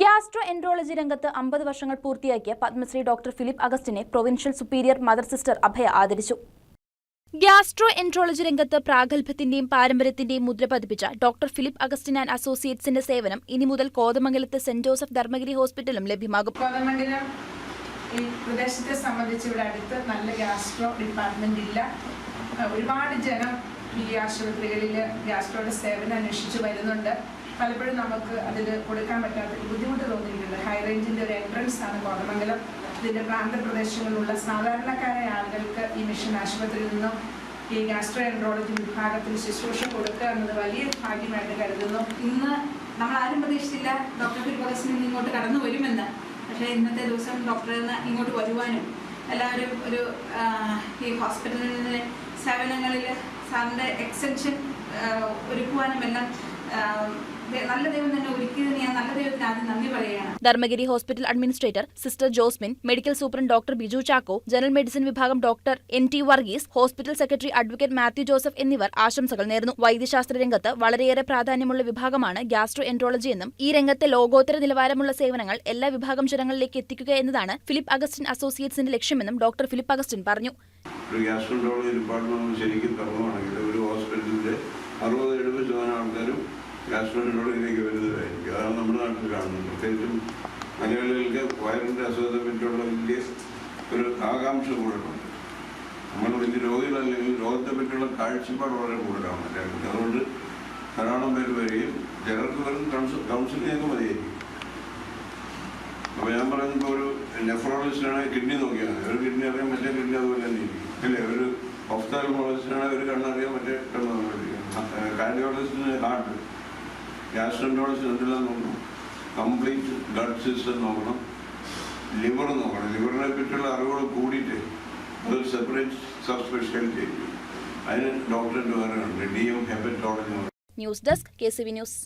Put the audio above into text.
Gastro enterology രംഗത്ത് അമ്പത് വർഷങ്ങൾ പൂർത്തിയാക്കിയ Padmashri doctor Philip അഗസ്റ്റിനെ provincial superior mother sister Abhaya ആദരിച്ചു. ഗ്യാസ്ട്രോ എൻട്രോളജി രംഗത്ത് പ്രാഗൽഭ്യത്തിന്റെയും പാരമ്പര്യത്തിന്റെയും മുദ്ര പതിപ്പിച്ച ഡോക്ടർ ഫിലിപ്പ് അഗസ്റ്റിൻ ആൻഡ് അസോസിയേറ്റ്സിന്റെ സേവനം ഇനി മുതൽ കോതമംഗലത്ത് സെന്റ് ജോസഫ് ധർമ്മഗിരി ഹോസ്പിറ്റലും ലഭ്യമാകും. കോതമംഗലം ഈ പ്രദേശത്തെ സംബന്ധിച്ച് ഇവിടെ അടുത്ത് നല്ല ഗ്യാസ്ട്രോ ഡിപ്പാർട്ട്മെന്റ് ഇല്ല. ഒരുപാട് ജനം ഈ ആശുപത്രികളിൽ ഗ്യാസ്ട്രോയുടെ സേവനം അന്വേഷിച്ച് വരുന്നുണ്ട്. പലപ്പോഴും നമുക്ക് അതിൽ കൊടുക്കാൻ പറ്റാത്ത ബുദ്ധിമുട്ട് തോന്നിയിട്ടുണ്ട്. ഹൈ റേഞ്ചിന്റെ ഒരു എൻട്രൻസ് ആണ് കോതമംഗലം. ഇതിന്റെ പ്രാന്തപ്രദേശങ്ങളിലുള്ള സാധാരണക്കാരായ ആളുകൾക്ക് ഈ മിഷൻ ആശുപത്രിയിൽ നിന്നും ഈ ഗാസ്ട്രോ എൻട്രോളജി വിഭാഗത്തിൽ ശുശ്രൂഷ കൊടുക്കുക എന്നത് വലിയ ഭാഗ്യമായിട്ട് കരുതുന്നു. ഇന്ന് നമ്മൾ ആരും പ്രതീക്ഷിച്ചില്ല ഡോക്ടർ ഫിലിപ്പകസിന് ഇന്ന് ഇങ്ങോട്ട് കടന്നു വരുമെന്ന്. പക്ഷേ ഇന്നത്തെ ദിവസം ഡോക്ടറിൽ നിന്ന് ഇങ്ങോട്ട് വരുവാനും എല്ലാവരും ഒരു ഈ ഹോസ്പിറ്റലിലെ സേവനങ്ങളിൽ സാറിന്റെ എക്സ്റ്റൻഷൻ ഒരുക്കുവാനും എല്ലാം നല്ല ദൈവം തന്നെ ഒരുക്കിയതിന് ഞാൻ നല്ല ദൈവത്തിന് ആദ്യം നന്ദി പറയുകയാണ്. Dharmagiri hospital administrator sister Josmin medical superintendent doctor Biju Chacko general medicine വിഭാഗം doctor N T Varghese hospital secretary advocate Mathew Joseph എന്നിവർ ആശംസകൾ നേർന്നു വൈദ്യശാസ്ത്ര രംഗത്ത് വളരെയേറെ പ്രാധാന്യമുള്ള വിഭാഗമാണ് ഗ്യാസ്ട്രോ എൻട്രോളജി എന്നും ഈ രംഗത്തെ ലോകോത്തര നിലവാരമുള്ള സേവനങ്ങൾ എല്ലാ വിഭാഗം ജനങ്ങളിലേക്ക് എത്തിക്കുക എന്നതാണ് ഫിലിപ്പ് അഗസ്റ്റിൻ അസോസിയേറ്റ്സിന്റെ ലക്ഷ്യമെന്നും ഡോക്ടർ ഫിലിപ്പ് അഗസ്റ്റിൻ പറഞ്ഞു. ഒരു ഗ്യാസ്ട്രോൻട്രോളജി ഡിപ്പാർട്ട്മെന്റ് ശരിക്കും തുറന്നുവാണെങ്കിൽ ഒരു ഹോസ്പിറ്റലിന്റെ അറുപത് ഗ്യാസ്ട്രോൻട്രോളജിയിലേക്ക് വരുന്നതായിരിക്കും. അതാണ് നമ്മുടെ നാട്ടിൽ കാണുന്നത്. പ്രത്യേകിച്ചും മലയാളികൾക്ക് വയറിന്റെ അസുഖത്തെ പറ്റിയുള്ള വലിയ ഒരു ആകാംക്ഷ കൂടുതലുണ്ട് നമ്മൾ വലിയ രോഗികളല്ലെങ്കിൽ രോഗത്തെ പറ്റിയുള്ള കാഴ്ചപ്പാട് വളരെ കൂടുതലാണ് മലയാളികൾക്ക്. അതുകൊണ്ട് ധാരാളം പേര് വരികയും ചിലർക്ക് കൗൺസിലിംഗ് ഒക്കെ മതിയായിരിക്കും. അപ്പോൾ ഞാൻ പറയുന്നത് ഒരു നെഫ്രോളജിസ്റ്റാണ് കിഡ്നി നോക്കിയാൽ മതി. ഒരു കിഡ്നി അറിയാം മറ്റേ കിഡ്നി അതുപോലെ തന്നെ ഇരിക്കും. അല്ലേ? ഒരു ഒഫ്താൽമോളജിസ്റ്റാണ് ഒരു കണ്ണറിയാം മറ്റേ കണ്ണ് കാർഡിയോളജിസ്റ്റിന് ഹാർട്ട് ഗ്യാസ്ട്രോൻട്രോളജിസ്റ്റ് എന്തെല്ലാം നോക്കണം? കംപ്ലീറ്റ് ബ്ലഡ് സിസ്റ്റം നോക്കണം. ലിവർ നോക്കണം. ലിവറിനെ പറ്റിയുള്ള അറിവുകൾ കൂടിയിട്ട് അതൊരു സെപ്പറേറ്റ് സബ് സ്പെഷ്യാലിറ്റി ആയിരിക്കും അതിന് ഡോക്ടറിന്റെ വേറെ ഉണ്ട് D M hepatology news desk K C V news.